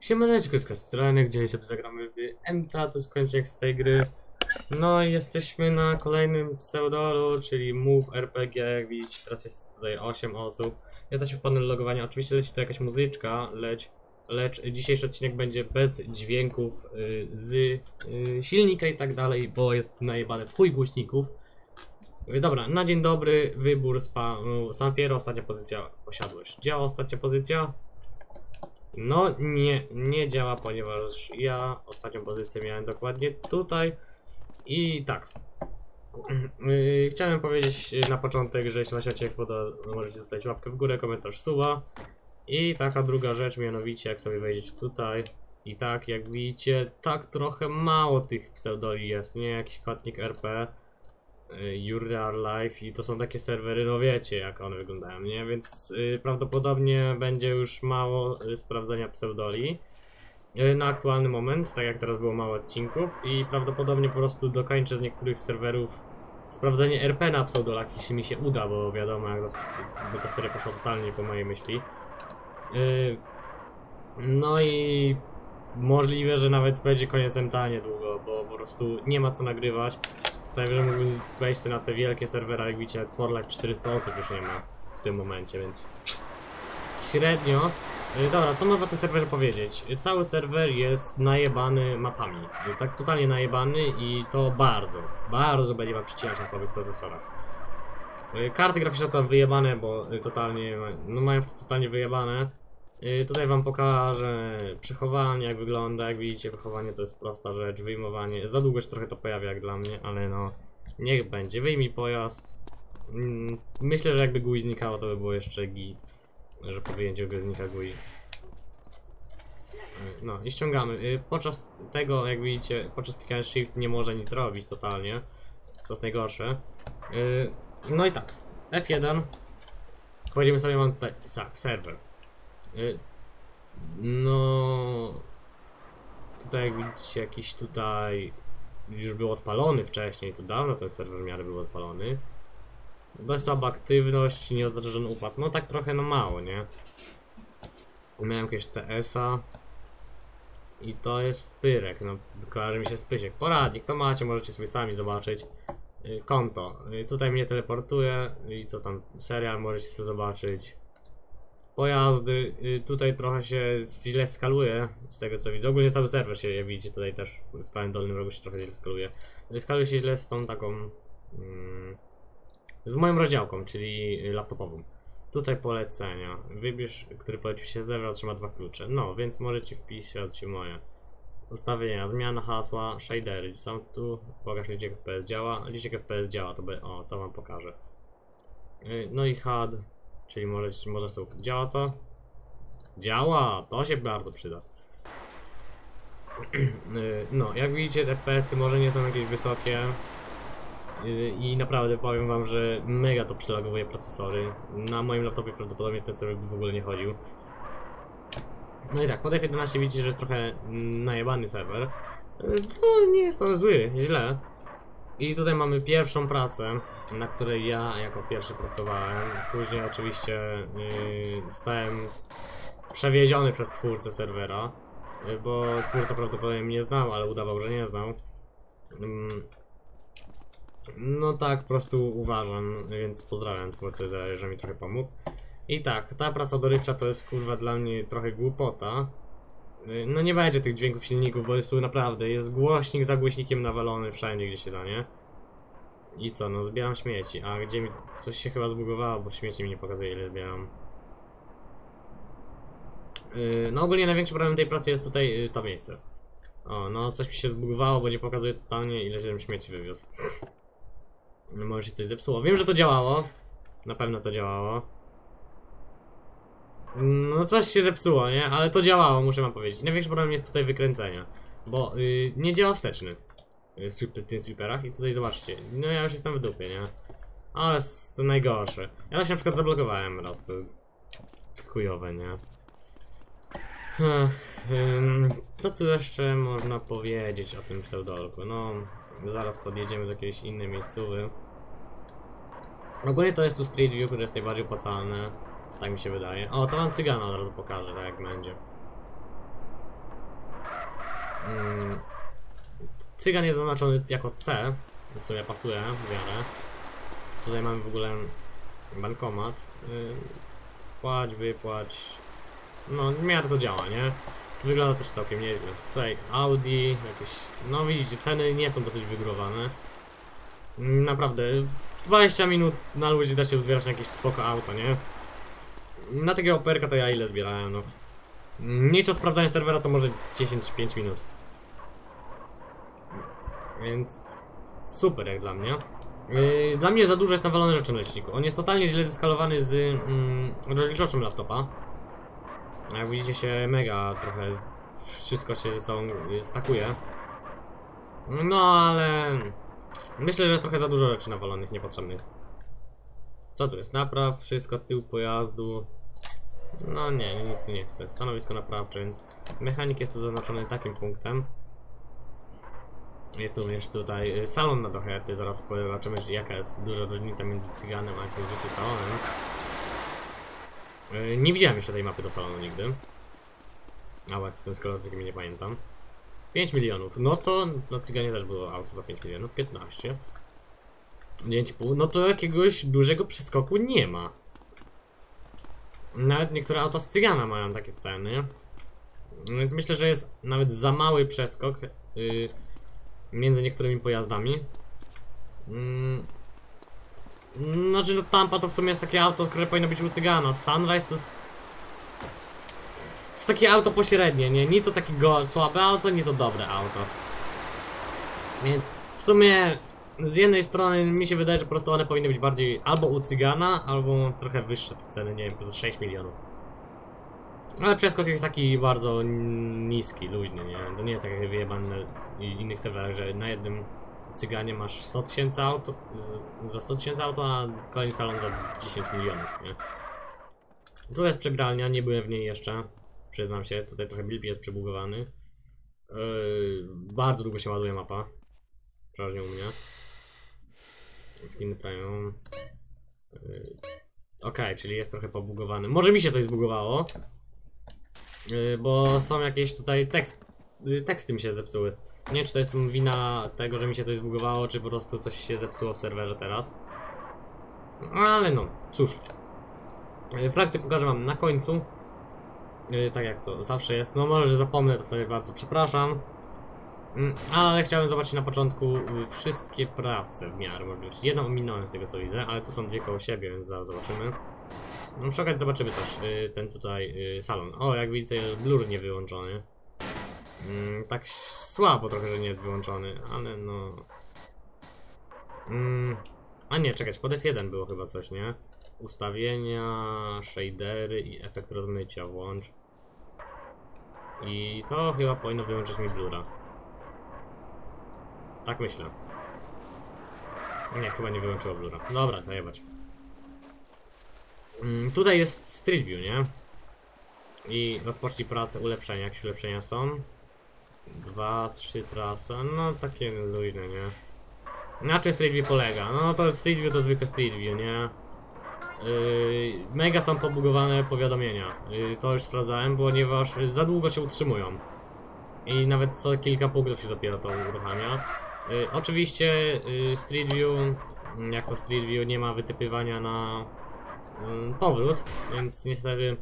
Siemaneczko, z strony, gdzie sobie zagramy w MTA, to jest kończyk z tej gry. No i jesteśmy na kolejnym pseudolu, czyli Move RPG, jak widzicie, teraz jest tutaj 8 osób. Jesteśmy w panelu logowania, oczywiście leci tu jakaś muzyczka, lecz, lecz dzisiejszy odcinek będzie bez dźwięków y, z y, silnika i tak dalej, bo jest najebane w chuj głośników. Dobra, na dzień dobry, wybór spa, no, Sanfiero, ostatnia pozycja, posiadłość. Działa ostatnia pozycja? No nie, nie działa, ponieważ ja ostatnią pozycję miałem dokładnie tutaj i tak. Yy, chciałem powiedzieć na początek, że jeśli macie spodobał, możecie zostawić łapkę w górę, komentarz suba. I taka druga rzecz, mianowicie jak sobie wejdziecie tutaj i tak jak widzicie, tak trochę mało tych pseudoli jest, nie? Jakiś kotnik RP, Your Real Life i to są takie serwery, no wiecie jak one wyglądają, nie? Więc yy, prawdopodobnie będzie już mało yy, sprawdzania pseudoli na aktualny moment, tak jak teraz było mało odcinków i prawdopodobnie po prostu dokończę z niektórych serwerów sprawdzenie RP na pseudolach, jeśli mi się uda, bo wiadomo jak by ta seria poszła totalnie po mojej myśli. No i możliwe, że nawet będzie koniec MTA niedługo, bo po prostu nie ma co nagrywać. Co mógłbym wejść na te wielkie serwery, jak widzicie, nawet For Life 400 osób już nie ma w tym momencie, więc średnio. Yy, Dobra, co można o tym serwerze powiedzieć? Cały serwer jest najebany mapami. Tak totalnie najebany i to bardzo, bardzo będzie wam przycinać na słabych procesorach. Yy, Karty graficzne tam wyjebane, bo totalnie, no mają w to totalnie wyjebane. Yy, Tutaj wam pokażę przechowanie, jak wygląda. Jak widzicie, wychowanie to jest prosta rzecz. Wyjmowanie, za długo się trochę to pojawia jak dla mnie, ale no, niech będzie. Wyjmij pojazd. Mm, Myślę, że jakby GUI znikało, to by było jeszcze git że po wyjęciu gry znika GUI. Y, No i ściągamy. Y, Podczas tego, jak widzicie, podczas klikania Shift nie może nic robić totalnie. To jest najgorsze. Y, No i tak, F1. Kładziemy sobie, mam tutaj sa- serwer. Y, No... Tutaj jak widzicie, jakiś tutaj już był odpalony wcześniej, to dawno ten serwer w miarę był odpalony. Dość słaba aktywność, nie oznacza, że on upadł. No tak trochę no mało, nie? Miałem jakiegoś TS-a. I to jest pyrek, no kojarzy mi się z pysiek. Poradnik, to macie, możecie sobie sami zobaczyć. Y, Konto. Y, Tutaj mnie teleportuje i co tam, serial możecie sobie zobaczyć. Pojazdy, y, tutaj trochę się źle skaluje, z tego co widzę. Ogólnie cały serwer się, jak widzicie, tutaj też w prawym dolnym rogu się trochę źle skaluje. Y, Skaluje się źle z tą taką... Mm, z moją rozdziałką, czyli laptopową. Tutaj polecenia. Wybierz, który polecił się zebrał, otrzyma dwa klucze. No, więc możecie wpisać moje. Ustawienia, zmiana hasła, shadery. Są tu, pokaż liczek FPS działa. Liczek FPS działa, to by, o, to wam pokażę. No i HUD, czyli może sobie, działa to? Działa, to się bardzo przyda. Yy, No, jak widzicie, FPS-y może nie są jakieś wysokie, Yy, I naprawdę powiem wam, że mega to przelagowuje procesory. Na moim laptopie prawdopodobnie ten serwer by w ogóle nie chodził. No i tak, pod F11 widzicie, że jest trochę mm, najebany serwer. Yy, No nie jest on zły, źle. I tutaj mamy pierwszą pracę, na której ja jako pierwszy pracowałem. Później oczywiście yy, zostałem przewieziony przez twórcę serwera, yy, bo twórca prawdopodobnie mnie znał, ale udawał, że nie znał. Ym, no tak, po prostu uważam, więc pozdrawiam twórcę, że, że mi trochę pomógł. I tak, ta praca dorywcza to jest kurwa dla mnie trochę głupota. Y, No nie będzie tych dźwięków silników, bo jest tu naprawdę, jest głośnik za głośnikiem nawalony wszędzie gdzie się da, nie? I co, no zbieram śmieci, a gdzie mi coś się chyba zbugowało, bo śmieci mi nie pokazuje ile zbieram. Yy, No ogólnie największy problem tej pracy jest tutaj yy, to miejsce. O, no coś mi się zbugowało, bo nie pokazuje totalnie ile żebym śmieci wywiózł. No może się coś zepsuło. Wiem, że to działało. Na pewno to działało. No coś się zepsuło, nie? Ale to działało, muszę wam powiedzieć. Największy problem jest tutaj wykręcenia. Bo y, nie działa wsteczny. y, Sweep, tym sweeperach i tutaj zobaczcie. No ja już jestem w dupie, nie? Ale to najgorsze. Ja się na przykład zablokowałem raz, to chujowe, nie? Ech, ym, co tu jeszcze można powiedzieć o tym pseudolku? No, zaraz podjedziemy do jakiejś innej miejscowy. Ogólnie to jest tu Street View, które jest najbardziej opłacalne. Tak mi się wydaje. O, to wam cygana od razu pokażę, tak jak będzie. Mm, cygan jest zaznaczony jako C, w sumie pasuje w miarę. Tutaj mamy w ogóle bankomat. Yy, płać, wypłać. No, w miarę to działa, nie? Wygląda też całkiem nieźle. Tutaj Audi, jakieś. No widzicie, ceny nie są dosyć wygórowane. Naprawdę, 20 minut na ludzi da się uzbierać na jakieś spoko auto, nie? Na takiego operka to ja ile zbierałem, no. Nic o sprawdzaniu serwera to może 10-5 minut. Więc super jak dla mnie. Yy, Dla mnie za dużo jest nawalone rzeczy na. On jest totalnie źle zeskalowany z mm, laptopa. Jak widzicie się mega trochę wszystko się ze sobą y, stakuje. No ale myślę, że jest trochę za dużo rzeczy nawalonych niepotrzebnych. Co tu jest? Napraw, wszystko, tył pojazdu. No nie, nic tu nie chcę. Stanowisko naprawcze, więc mechanik jest tu zaznaczony takim punktem. Jest również tutaj y, salon na dochety, zaraz zobaczymy jaka jest duża różnica między cyganem a jakimś zwykłym salonem. Y, Nie widziałem jeszcze tej mapy do salonu nigdy. A właśnie, tym skoro nie pamiętam. 5 milionów. No to na cyganie też było auto za 5 milionów. 15. 5,5. No to jakiegoś dużego przeskoku nie ma. Nawet niektóre auta z cygana mają takie ceny. Więc myślę, że jest nawet za mały przeskok yy, między niektórymi pojazdami. Mm. Znaczy, no Tampa to w sumie jest takie auto, które powinno być u cygana. Sunrise to jest... Jest takie auto pośrednie, nie? Nie to takie go słabe auto, nie to dobre auto. Więc w sumie z jednej strony mi się wydaje, że po prostu one powinny być bardziej albo u cygana, albo trochę wyższe te ceny, nie wiem, po 6 milionów. Ale przeskok jest taki bardzo niski, luźny, nie? To nie jest tak jak wyjebane i innych serwerach, że na jednym cyganie masz 100 tysięcy auto, za 100 tysięcy auto, a kolejny salon za 10 milionów, nie? Tu jest przebralnia, nie byłem w niej jeszcze, przyznam się, tutaj trochę build jest przebugowany. Yy, bardzo długo się ładuje mapa, przeważnie u mnie. Skin premium. Yy, Okej, czyli jest trochę pobugowany. Może mi się coś zbugowało. Yy, bo są jakieś tutaj tekst, yy, teksty mi się zepsuły. Nie wiem, czy to jest wina tego, że mi się coś zbugowało, czy po prostu coś się zepsuło w serwerze teraz. Ale no, cóż. Frakcję pokażę wam na końcu. Yy, tak jak to zawsze jest. No może, że zapomnę, to sobie bardzo przepraszam. Mm, Ale chciałem zobaczyć na początku y, wszystkie prace w miarę możliwości. Jedną ominąłem z tego co widzę, ale to są dwie koło siebie, więc zaraz zobaczymy. No przy okazji zobaczymy też y, ten tutaj y, salon. O, jak widzicie jest blur nie wyłączony. Mm, tak słabo trochę, że nie jest wyłączony, ale no... Mm, a nie, czekać, pod F1 było chyba coś, nie? Ustawienia, shadery i efekt rozmycia włącz. I to chyba powinno wyłączyć mi blura. Tak myślę. Nie, chyba nie wyłączyło blura. Dobra, zajebać. Mm, tutaj jest Street View, nie? I rozpocznij pracę ulepszenia. Jakieś ulepszenia są? Dwa, trzy trasy. No takie luźne, nie? Na czym Street View polega? No to Street View to zwykle Street View, nie? Yy, mega są pobugowane powiadomienia. Yy, to już sprawdzałem, ponieważ za długo się utrzymują. I nawet co kilka punktów się dopiero to uruchamia. Y, oczywiście Street View, mm, jak to Street View, nie ma wytypywania na y, powrót, więc niestety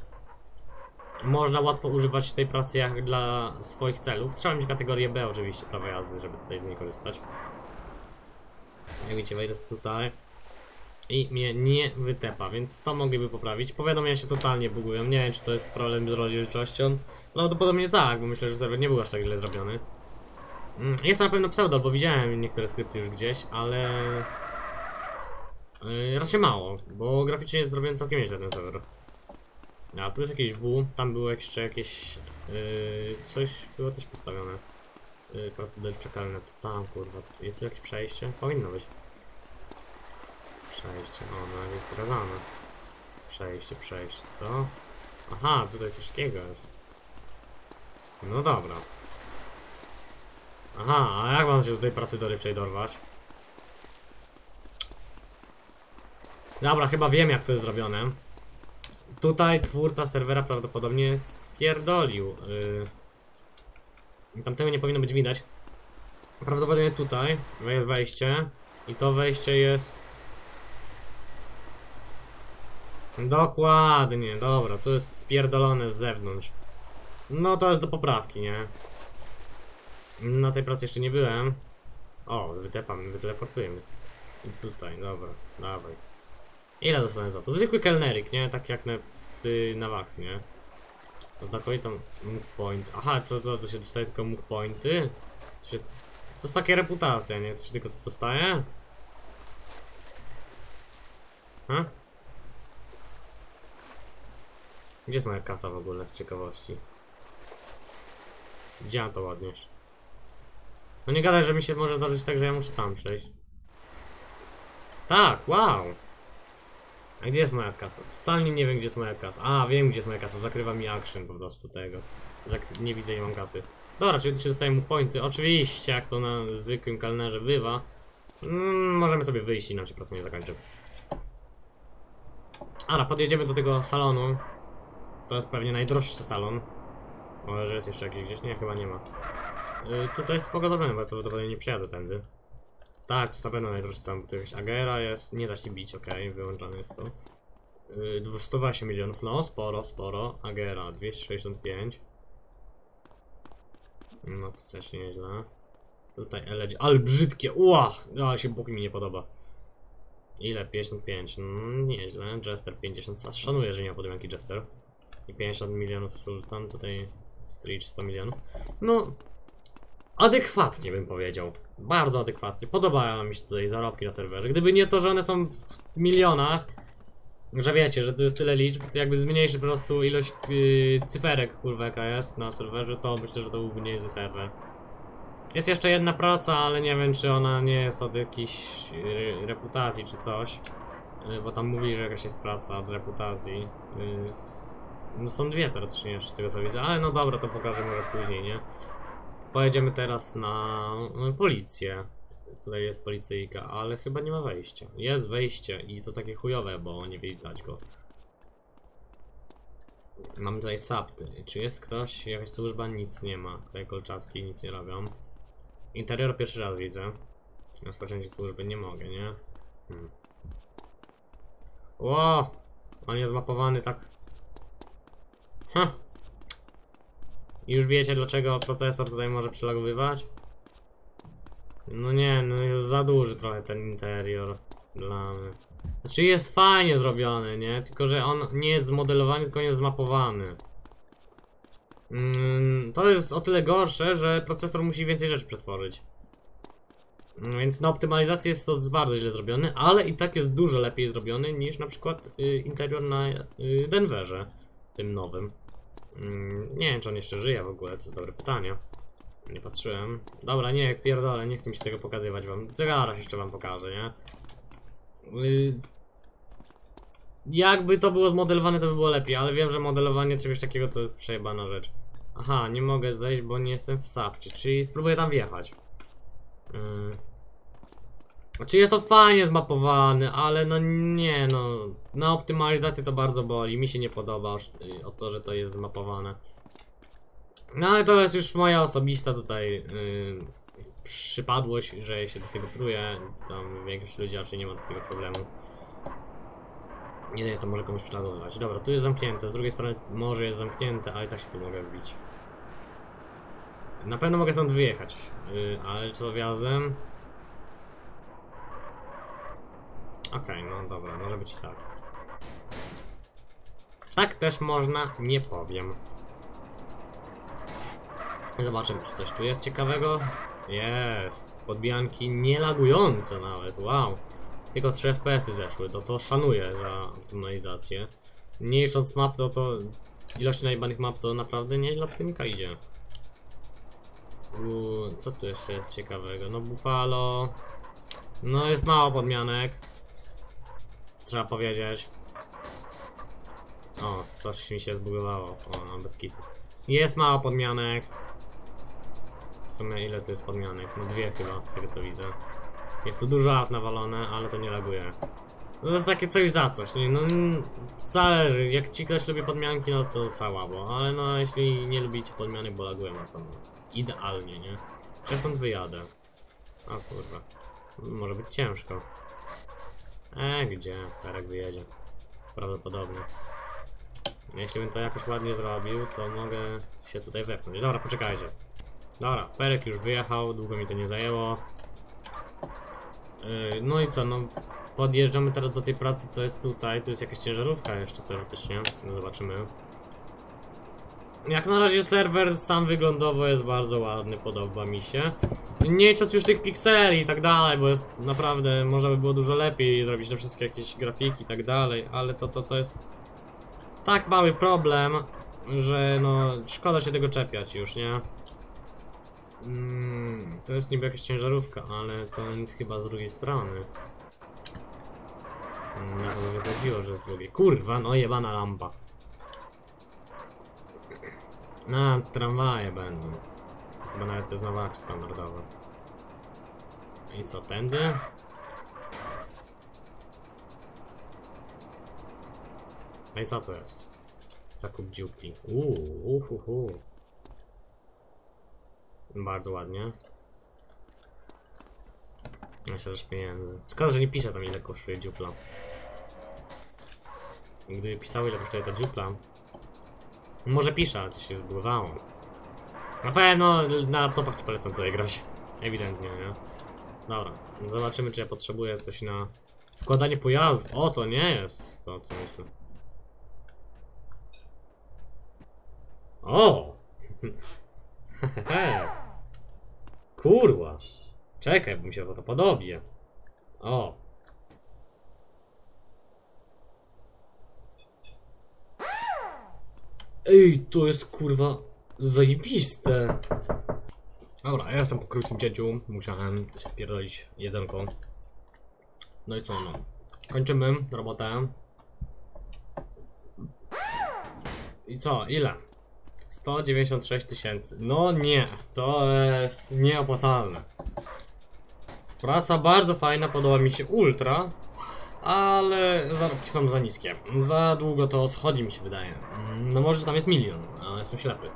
można łatwo używać tej pracy jak dla swoich celów. Trzeba mieć kategorię B oczywiście, prawa jazdy, żeby tutaj z niej korzystać. Jak widzicie, wejdę tutaj i mnie nie wytepa, więc to mogliby poprawić. Powiadomienia się totalnie bugują, nie wiem czy to jest problem z rozdzielczością. Prawdopodobnie tak, bo myślę, że serwer nie był aż tak źle zrobiony. Mm, Jest to na pewno pseudo, bo widziałem niektóre skrypty już gdzieś, ale... Yy, raczej mało, bo graficznie jest zrobiony całkiem nieźle ten serwer. A tu jest jakieś W, tam było jeszcze jakieś... Yy, coś było też postawione. Yy, procedury czekalne, to tam kurwa, jest tu jakieś przejście? Powinno być. Przejście, o, no jest pokazane. Przejście, przejście, co? Aha, tutaj coś takiego jest. No dobra. Aha, a jak mam się do tej pracy dorywczej dorwać? Dobra, chyba wiem jak to jest zrobione. Tutaj twórca serwera prawdopodobnie spierdolił. Yy, Tamtego nie powinno być widać. Prawdopodobnie tutaj jest wejście. I to wejście jest... Dokładnie, dobra, to jest spierdolone z zewnątrz. No to jest do poprawki, nie? Na tej pracy jeszcze nie byłem. O, wytepam, wyteleportuję mnie. I tutaj, dobra, dawaj. Ile dostanę za to? Zwykły kelnerik, nie? Tak jak na, z, na Wax, nie? Znakomitą move point. Aha, to, to, to się dostaje tylko move pointy? To, się, to jest taka reputacja, nie? To się tylko to dostaje? Ha? Gdzie jest moja kasa w ogóle z ciekawości? Mam to ładniesz? No nie gadaj, że mi się może zdarzyć tak, że ja muszę tam przejść. Tak, wow! A gdzie jest moja kasa? Totalnie nie wiem, gdzie jest moja kasa. A, wiem, gdzie jest moja kasa. Zakrywa mi action po prostu tego. Nie widzę, nie mam kasy. Dobra, czyli tu się dostaje pointy. Oczywiście, jak to na zwykłym kalnerze bywa. Mm, możemy sobie wyjść i nam się praca nie zakończy. Ara, podjedziemy do tego salonu. To jest pewnie najdroższy salon. Może, że jest jeszcze jakiś gdzieś? Nie, chyba nie ma. Yy, tutaj jest spoko zrobione, bo ja prawdopodobnie nie przejadę tędy. Tak, to najdroższy salon, bo tu jakaś Agera jest, nie da się bić, okej, wyłączone jest to. Yy, 208 milionów, no sporo, sporo. Agera 265. No to też nieźle. Tutaj LG, ale brzydkie, ua! Ale się Bóg mi nie podoba. Ile? 55, no nieźle. Jester 50, szanuję, że nie ma podmianki Jester. I 50 milionów Sultan, tutaj Street 100 milionów. No, adekwatnie bym powiedział. Bardzo adekwatnie. Podobają mi się tutaj zarobki na serwerze. Gdyby nie to, że one są w milionach, że wiecie, że to jest tyle liczb, to jakby zmniejszy po prostu ilość yy, cyferek, kurwa, jaka jest na serwerze, to myślę, że to byłby niezły serwer. Jest jeszcze jedna praca, ale nie wiem, czy ona nie jest od jakiejś yy, reputacji, czy coś. Yy, bo tam mówi, że jakaś jest praca od reputacji. Yy, no są dwie teoretycznie, z tego co widzę, ale no dobra, to pokażę może później, nie? Pojedziemy teraz na policję. Tutaj jest policyjka, ale chyba nie ma wejścia. Jest wejście i to takie chujowe, bo nie widać go. Mamy tutaj sapty. Czy jest ktoś? Jakaś służba? Nic nie ma. Tutaj kolczatki nic nie robią. Interior pierwszy raz widzę. Rozpoczęcie służby nie mogę, nie? Hmm. Ło! On jest zmapowany tak. Ha! I Już wiecie dlaczego procesor tutaj może przelagowywać? No nie, no jest za duży trochę ten interior dla mnie. Znaczy jest fajnie zrobiony, nie? Tylko, że on nie jest zmodelowany, tylko jest zmapowany. Mm, to jest o tyle gorsze, że procesor musi więcej rzeczy przetworzyć. Mm, Więc na optymalizacji jest to bardzo źle zrobiony, ale i tak jest dużo lepiej zrobiony niż na przykład y, interior na y, Denverze, tym nowym. Mm, nie wiem, czy on jeszcze żyje w ogóle, to jest dobre pytanie. Nie patrzyłem. Dobra, nie, pierdolę, nie chcę mi się tego pokazywać wam. Zaraz jeszcze wam pokażę, nie? Y, jakby to było zmodelowane, to by było lepiej, ale wiem, że modelowanie czegoś takiego to jest przejebana rzecz. Aha, nie mogę zejść, bo nie jestem w sapcie, czyli spróbuję tam wjechać. Znaczy jest to fajnie zmapowane, ale no nie no, na optymalizację to bardzo boli, mi się nie podoba yy, o to, że to jest zmapowane. No ale to jest już moja osobista tutaj yy, przypadłość, że się do tego pruje, tam większość ludzi raczej nie ma tego problemu. Jedynie to może komuś prześladować. Dobra, tu jest zamknięte, z drugiej strony może jest zamknięte, ale i tak się tu mogę wbić. Na pewno mogę stąd wyjechać, yy, ale co wjazdem? Okej, no dobra, może być tak. Tak też można, nie powiem. Zobaczymy, czy coś tu jest ciekawego. Jest. Podbijanki nie lagujące nawet, wow. Tylko 3 FPS-y zeszły, to to szanuję za optymalizację. Mniejsząc map, to to ilość najbanych map to naprawdę nieźle optymika idzie. Uuu, co tu jeszcze jest ciekawego? No Buffalo. No jest mało podmianek. Trzeba powiedzieć. O, coś mi się zbugowało. O, no bez kitu. Jest mało podmianek. W sumie ile tu jest podmianek? No dwie chyba, z tego co widzę. Jest tu dużo aut nawalone, ale to nie laguje. No to jest takie coś za coś? No mm, zależy, jak ci ktoś lubi podmianki, no to słabo, ale no jeśli nie lubicie podmianek, bo lagują, no to no, idealnie, nie? Ja stąd wyjadę? O kurwa, może być ciężko. E, gdzie? Perek wyjedzie. Prawdopodobnie. Jeśli bym to jakoś ładnie zrobił, to mogę się tutaj wepchnąć. Dobra, poczekajcie. Dobra, Perek już wyjechał, długo mi to nie zajęło. Yy, no i co, no podjeżdżamy teraz do tej pracy, co jest tutaj. Tu jest jakaś ciężarówka jeszcze teoretycznie. No zobaczymy. Jak na razie serwer sam wyglądowo jest bardzo ładny, podoba mi się. Nie licząc już tych pikseli i tak dalej, bo jest naprawdę, można by było dużo lepiej zrobić te wszystkie jakieś grafiki i tak dalej, ale to, to, to jest tak mały problem, że no szkoda się tego czepiać już, nie? Mm, to jest niby jakaś ciężarówka, ale to chyba z drugiej strony. Na to wychodziło, że z drugiej. Kurwa, no jebana lampa. Na tramwaje będą. Chyba nawet na waks standardowe. I co, tędy? No i co to jest? Zakup dzióbki. Uuu, uhuhu. Bardzo ładnie. Myślę, też pieniędzy. Szkoda, że nie pisze tam ile kosztuje dziupla. Gdyby pisały ile kosztuje ta dziupla. Może pisze, ale coś się zbudowało. Na pewno na laptopach to polecam tutaj grać. Ewidentnie, nie? Dobra, zobaczymy czy ja potrzebuję coś na składanie pojazdów. O, to nie jest to, co myślę. O! Kurwa. Czekaj, bo mi się to podobie. O. Ej, to jest kurwa zajebiste. Dobra, ja jestem po krótkim cięciu. Musiałem się pierdolić jedzonko. No i co no. Kończymy robotę. I co, ile? 196 tysięcy. No nie, to e, nieopłacalne. Praca bardzo fajna, podoba mi się ultra, ale zarobki są za niskie. Za długo to schodzi mi się wydaje. No może tam jest milion, a jestem ślepy.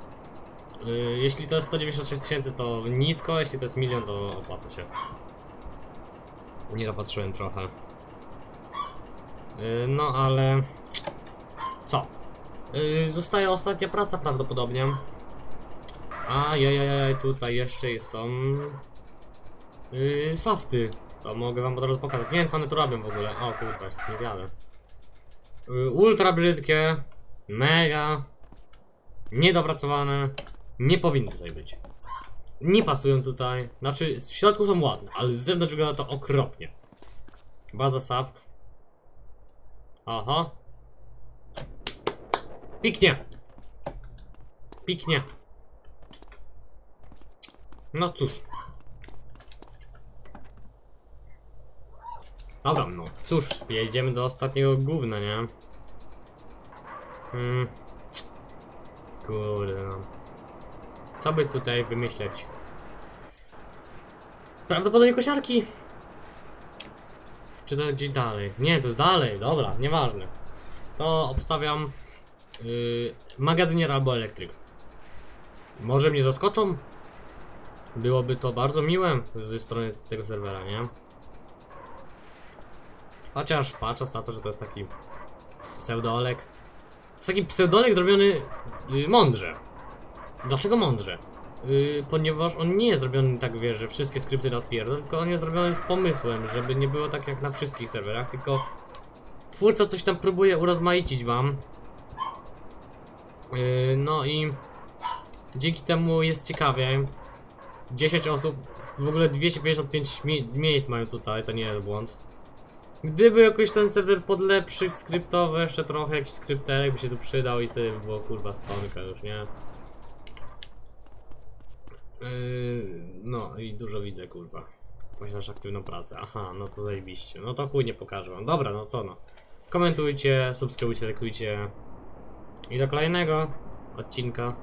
Y, Jeśli to jest 196 tysięcy to nisko, jeśli to jest milion to opłaca się. Nie dopatrzyłem trochę. Y, No ale... Co? Yy, zostaje ostatnia praca prawdopodobnie. Ajajajaj, tutaj jeszcze są softy. To mogę wam od razu pokazać. Nie wiem co one tu robią w ogóle. O kurwa, nie wiadę. Yy, ultra brzydkie. Mega. Niedopracowane. Nie powinny tutaj być. Nie pasują tutaj. Znaczy, w środku są ładne, ale z zewnątrz wygląda to okropnie. Baza saft. Aha. Piknie. Piknie. No cóż. Dobra, no cóż, jedziemy do ostatniego gówna, nie? Hmm. Kurde no. Co by tutaj wymyśleć? Prawdopodobnie kosiarki. Czy to jest gdzieś dalej? Nie, to jest dalej, dobra, nieważne. To obstawiam Yy, magazynier albo elektryk. Może mnie zaskoczą? Byłoby to bardzo miłe ze strony tego serwera, nie? Chociaż patrząc na to, że to jest taki pseudolek. To jest taki pseudolek zrobiony yy, mądrze. Dlaczego mądrze? Yy, ponieważ on nie jest zrobiony tak, wiesz, że wszystkie skrypty na tylko on jest zrobiony z pomysłem, żeby nie było tak jak na wszystkich serwerach, tylko twórca coś tam próbuje urozmaicić wam, Yy, No i dzięki temu jest ciekawie. 10 osób, w ogóle 255 mie miejsc mają tutaj, to nie jest błąd. Gdyby jakoś ten serwer podlepszyć skryptowo, jeszcze trochę jakiś skrypterek by się tu przydał i wtedy by było kurwa stonka już, nie? Yy, no i dużo widzę kurwa. Posiadasz aktywną pracę. Aha, no to zajebiście. No to chuj nie pokażę wam. Dobra, no co no. Komentujcie, subskrybujcie, lajkujcie. I do kolejnego odcinka.